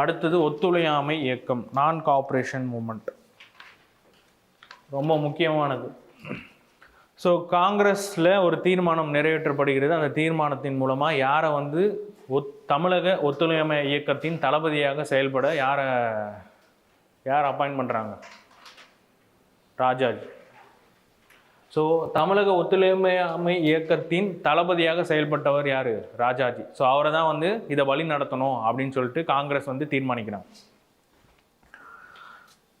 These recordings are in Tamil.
அடுத்தது ஒத்துழையாமை இயக்கம் நான் கார்ப்பரேஷன் மூமெண்ட் ரொம்ப முக்கியமானது. ஸோ காங்கிரஸில் ஒரு தீர்மானம் நிறைவேற்றப்படுகிறது. அந்த தீர்மானத்தின் மூலமாக யாரை வந்து ஒத் தமிழக ஒத்துழையாமை இயக்கத்தின் தளபதியாக செயல்பட யாரை யார் அப்பாயின்ட் பண்ணுறாங்க ராஜாஜி. ஸோ தமிழக ஒத்துழைமை இயக்கத்தின் தளபதியாக செயல்பட்டவர் யார்? ராஜாஜி. ஸோ அவரை தான் வந்து இதை வழி நடத்தணும் அப்படின்னு சொல்லிட்டு காங்கிரஸ் வந்து தீர்மானிக்கிறாங்க.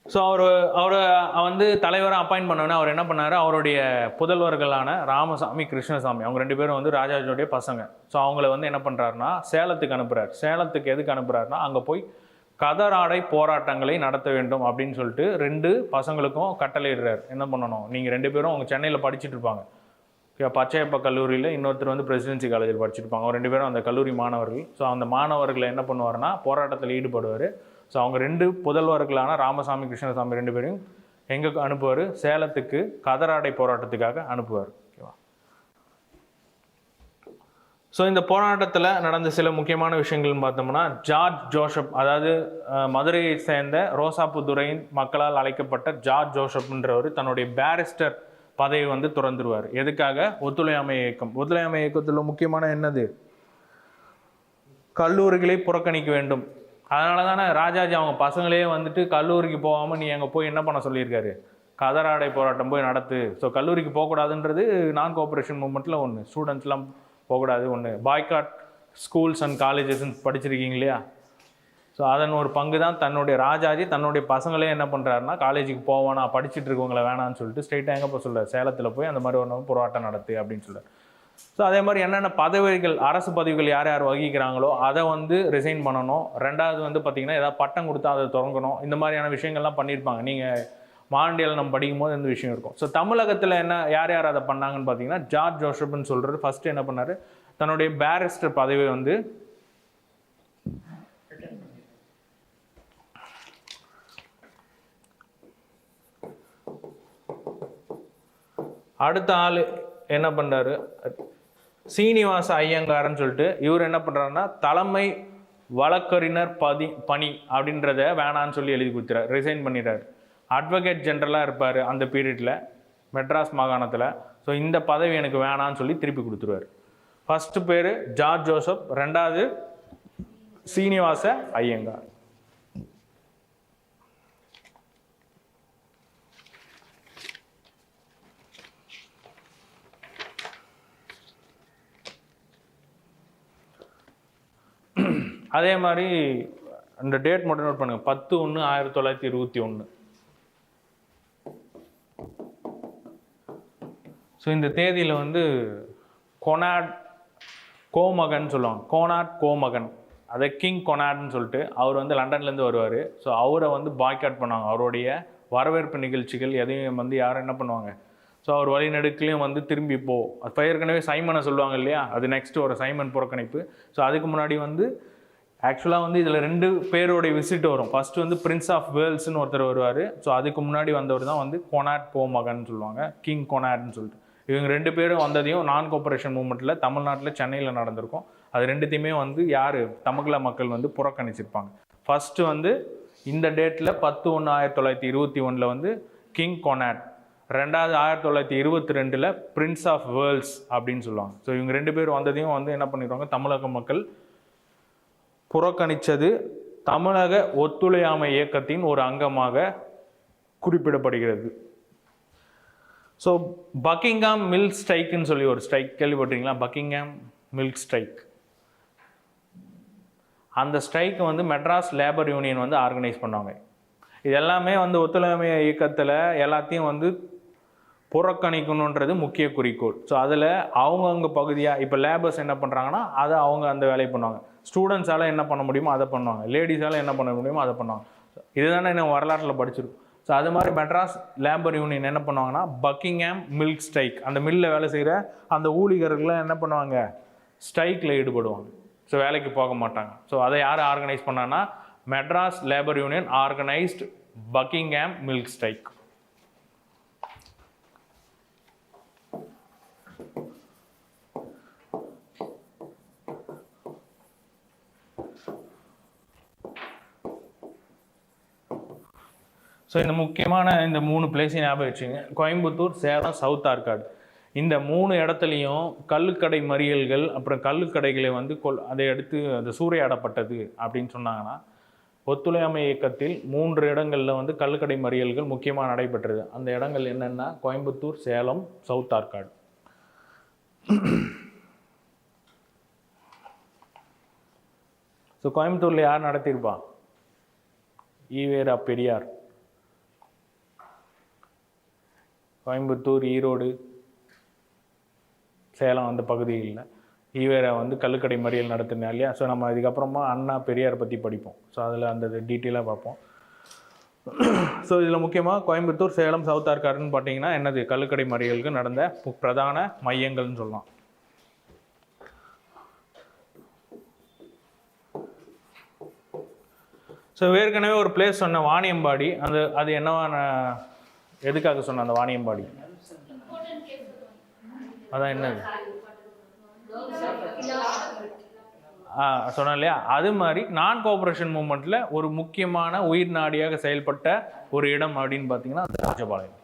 ஸோ அவர் அவரை வந்து தலைவரை அப்பாயின்ட் பண்ணோன்னே அவர் என்ன பண்ணார்? அவருடைய புதல்வர்களான ராமசாமி கிருஷ்ணசாமி அவங்க ரெண்டு பேரும் வந்து ராஜாஜியோடைய பசங்க. ஸோ அவங்கள வந்து என்ன பண்ணுறாருன்னா சேலத்துக்கு அனுப்புகிறார் சேலத்துக்கு எதுக்கு அனுப்புகிறாருன்னா அங்கே போய் கதராடை போராட்டங்களை நடத்த வேண்டும் அப்படின்னு சொல்லிட்டு ரெண்டு பசங்களுக்கும் கட்டளையிடுறார். என்ன பண்ணணும்? நீங்கள் ரெண்டு பேரும் அவங்க சென்னையில் படிச்சுட்டு இருப்பாங்க. பச்சையப்ப கல்லூரியில் இன்னொருத்தர் வந்து பிரசிடென்சி காலேஜில் படிச்சிருப்பாங்க அவங்க ரெண்டு பேரும் அந்த கல்லூரி மாணவர்கள். ஸோ அந்த மாணவர்களை என்ன பண்ணுவார்னா போராட்டத்தில் ஈடுபடுவார். ஸோ அவங்க ரெண்டு புதல்வர்களான ராமசாமி கிருஷ்ணசாமி ரெண்டு பேரையும் எங்கே அனுப்புவார்? சேலத்துக்கு கதராடை போராட்டத்துக்காக அனுப்புவார். ஸோ இந்த போராட்டத்தில் நடந்த சில முக்கியமான விஷயங்கள்னு பார்த்தோம்னா ஜார்ஜ் ஜோஷப் அதாவது மதுரையை சேர்ந்த ரோசாப்புதுரையின் மக்களால் அழைக்கப்பட்ட ஜார்ஜ் ஜோஷப்ன்றவர் தன்னுடைய பேரிஸ்டர் பதவி வந்து துறந்துருவார். எதுக்காக? ஒத்துழையாமை இயக்கம். ஒத்துழையாமை இயக்கத்தில் முக்கியமான என்னது? கல்லூரிகளை புறக்கணிக்க வேண்டும். அதனால தானே ராஜாஜி அவங்க பசங்களே வந்துட்டு கல்லூரிக்கு போகாமல் நீ அங்கே போய் என்ன பண்ண சொல்லியிருக்காரு? கதராடை போராட்டம் போய் நடத்து. ஸோ கல்லூரிக்கு போகக்கூடாதுன்றது நான் கோஆப்ரேஷன் மூமெண்ட்டில் ஒன்று ஸ்டூடெண்ட்ஸ்லாம் போகக்கூடாது ஒன்று பாய்காட் ஸ்கூல்ஸ் அண்ட் காலேஜஸ்ன்னு படிச்சிருக்கீங்க இல்லையா? ஸோ அதன் ஒரு பங்கு தான் தன்னுடைய ராஜாஜி தன்னுடைய பசங்களே என்ன பண்ணுறாருன்னா காலேஜுக்கு போவானா படிச்சுட்டு இருக்கவங்கள வேணான்னு சொல்லிட்டு ஸ்ட்ரைட்டாக எங்கே போய் சொல்கிறார் சேலத்தில் போய் அந்த மாதிரி ஒன்று போராட்டம் நடத்து அப்படின்னு சொல்கிறார் ஸோ அதே மாதிரி என்னென்ன பதவிகள் அரசு பதவிகள் யார் யார் வகிக்கிறாங்களோ அதை வந்து ரிசைன் பண்ணணும். ரெண்டாவது வந்து பார்த்திங்கன்னா ஏதாவது பட்டம் கொடுத்தா அதை தொடங்கணும். இந்த மாதிரியான விஷயங்கள்லாம் பண்ணியிருப்பாங்க. நீங்கள் மாண்டியில் நம்ம படிக்கும்போது இந்த விஷயம் இருக்கும். ஸோ தமிழகத்தில் என்ன யார் யார் அதை பண்ணாங்கன்னு பார்த்தீங்கன்னா ஜார்ஜ் ஜோசப்னு சொல்கிறது ஃபஸ்ட்டு என்ன பண்ணார்? தன்னுடைய பேரிஸ்டர் பதவியை வந்து அடுத்த ஆள் என்ன பண்ணுறாரு சீனிவாச ஐயங்காரன்னு சொல்லிட்டு இவர் என்ன பண்ணுறாருன்னா தலைமை வழக்கறிஞர் பதி பணி அப்படின்றத வேணான்னு சொல்லி எழுதி கொடுத்துறாரு ரிசைன் பண்ணிடுறாரு. அட்வொகேட் ஜென்ரலாக இருப்பார் அந்த பீரியடில் மெட்ராஸ் மாகாணத்தில். ஸோ இந்த பதவி எனக்கு வேணான்னு சொல்லி திருப்பி கொடுத்துருவார். ஃபஸ்ட்டு பேர் ஜார்ஜ் ஜோசப் ரெண்டாவது சீனிவாச ஐயங்கார். அதே மாதிரி அந்த டேட் மட்டும் நோட் பண்ணுங்கள் பத்து ஒன்று ஆயிரத்தி தொள்ளாயிரத்தி இருபத்தி ஒன்று ஸோ இந்த தேதியில் வந்து கொனாட் கோமகன் சொல்லுவாங்க. கோனாட் கோமகன். அதை கிங் கொனாட்னு சொல்லிட்டு அவர் வந்து லண்டன்லேருந்து வருவார். ஸோ அவரை வந்து பாய்காட் பண்ணுவாங்க. அவருடைய வரவேற்பு நிகழ்ச்சிகள் எதையும் வந்து யாரும் என்ன பண்ணுவாங்க? ஸோ அவர் வழிநடுக்கிலையும் வந்து திரும்பி போ. அப்போ ஏற்கனவே சைமனை சொல்லுவாங்க இல்லையா? அது நெக்ஸ்ட்டு ஒரு சைமன் புறக்கணிப்பு. ஸோ அதுக்கு முன்னாடி வந்து ஆக்சுவலாக வந்து இதில் ரெண்டு பேரோடைய விசிட் வரும். ஃபஸ்ட்டு வந்து பிரின்ஸ் ஆஃப் வேர்ல்ஸ்னு ஒருத்தர் வருவார். ஸோ அதுக்கு முன்னாடி வந்தவர் தான் வந்து கொனாட் கோமகன் சொல்லுவாங்க. கிங் கொனாட்னு சொல்லிட்டு. இவங்க ரெண்டு பேரும் வந்ததையும் நான் கோஆபரேஷன் மூமெண்ட்டில் தமிழ்நாட்டில் சென்னையில் நடந்திருக்கும். அது ரெண்டுத்தையுமே வந்து யார்? தமிழக மக்கள் வந்து புறக்கணிச்சிருப்பாங்க. ஃபஸ்ட்டு வந்து இந்த டேட்டில் பத்து ஒன்று ஆயிரத்தி தொள்ளாயிரத்தி இருபத்தி ஒன்றில் வந்து கிங் கொனாட் ரெண்டாவது ஆயிரத்தி தொள்ளாயிரத்தி இருபத்தி ரெண்டில் பிரின்ஸ் ஆஃப் வேர்ல்ட்ஸ் அப்படின்னு சொல்லுவாங்க. ஸோ இவங்க ரெண்டு பேர் வந்ததையும் வந்து என்ன பண்ணிடுவாங்க தமிழக மக்கள் புறக்கணித்தது தமிழக ஒத்துழையாமை இயக்கத்தின் ஒரு அங்கமாக குறிப்பிடப்படுகிறது. ஸோ பக்கிங்காம் மில்க் ஸ்ட்ரைக்குன்னு சொல்லி ஒரு ஸ்ட்ரைக் கேள்விப்பட்டிருக்கீங்களா? பக்கிங்காம் மில்க் ஸ்ட்ரைக் அந்த ஸ்ட்ரைக்கை வந்து மெட்ராஸ் லேபர் யூனியன் வந்து ஆர்கனைஸ் பண்ணாங்க இது எல்லாமே வந்து ஒத்துழைமை இயக்கத்தில் எல்லாத்தையும் வந்து புறக்கணிக்கணுன்றது முக்கிய குறிக்கோள். ஸோ அதில் அவங்கவுங்க பகுதியாக இப்போ லேபர்ஸ் என்ன பண்ணுறாங்கன்னா அதை அவங்க அந்த வேலையை பண்ணுவாங்க. ஸ்டூடெண்ட்ஸால் என்ன பண்ண முடியுமோ அதை பண்ணுவாங்க. லேடிஸால் என்ன பண்ண முடியுமோ அதை பண்ணுவாங்க. இதுதானே நம்ம வரலாற்றில் படிச்சிருக்கோம். ஸோ அது மாதிரி மெட்ராஸ் லேபர் யூனியன் என்ன பண்ணுவாங்கன்னா பக்கிங்ஹாம் மில்க் ஸ்ட்ரைக் அந்த மில்லில் வேலை செய்கிற அந்த ஊழியர்கள்லாம் என்ன பண்ணுவாங்க? ஸ்ட்ரைக்கில் ஈடுபடுவாங்க. ஸோ வேலைக்கு போக மாட்டாங்க. ஸோ அதை யார் ஆர்கனைஸ் பண்ணான்னா Madras labour union organised Buckingham milk strike so இந்த முக்கியமான இந்த மூணு பிளேஸையும் ஞாபகம் வச்சுங்க. கோயம்புத்தூர் சேலம் சவுத் ஆர்காடு இந்த மூணு இடத்துலையும் கல்லுக்கடை மறியல்கள் அப்புறம் கல்லுக்கடைகளை வந்து கொல் அதை அடுத்து அது சூறையாடப்பட்டது அப்படின்னு சொன்னாங்கன்னா ஒத்துழையாமை இயக்கத்தில் மூன்று இடங்களில் வந்து கல்லுக்கடை மறியல்கள் முக்கியமாக நடைபெற்றது. அந்த இடங்கள் என்னென்னா கோயம்புத்தூர் சேலம் சவுத் ஆர்காடு ஸோ கோயம்புத்தூரில் யார் நடத்தியிருப்பா? ஈவேரா பெரியார். கோயம்புத்தூர் ஈரோடு சேலம் அந்த பகுதிகளில். ஈவேரா வந்து கல்லுக்கடை மறியல் நடத்தினா இல்லையா? ஸோ நம்ம இதுக்கப்புறமா அண்ணா பெரியார் பற்றி படிப்போம். ஸோ அதில் அந்த டீட்டெயிலாக பார்ப்போம். ஸோ இதில் முக்கியமாக கோயம்புத்தூர் சேலம் சவுத் ஆர்காடுன்னு பார்த்தீங்கன்னா என்னது? கல்லுக்கடை மறியலுக்கு நடந்த பிரதான மையங்கள்னு சொல்லலாம். ஸோ ஏற்கனவே ஒரு பிளேஸ் சொன்ன வாணியம்பாடி அந்த அது என்னவான எதுக்காக சொன்ன அந்த வாணியம்பாடி அதான் என்னது? ஆ சொன்னேன் இல்லையா? அது மாதிரி நான் கோஆபரேஷன் மூமெண்ட்டில் ஒரு முக்கியமான உயிர் நாடியாக செயல்பட்ட ஒரு இடம் அப்படின்னு பார்த்தீங்கன்னா அது ராஜபாளையம்.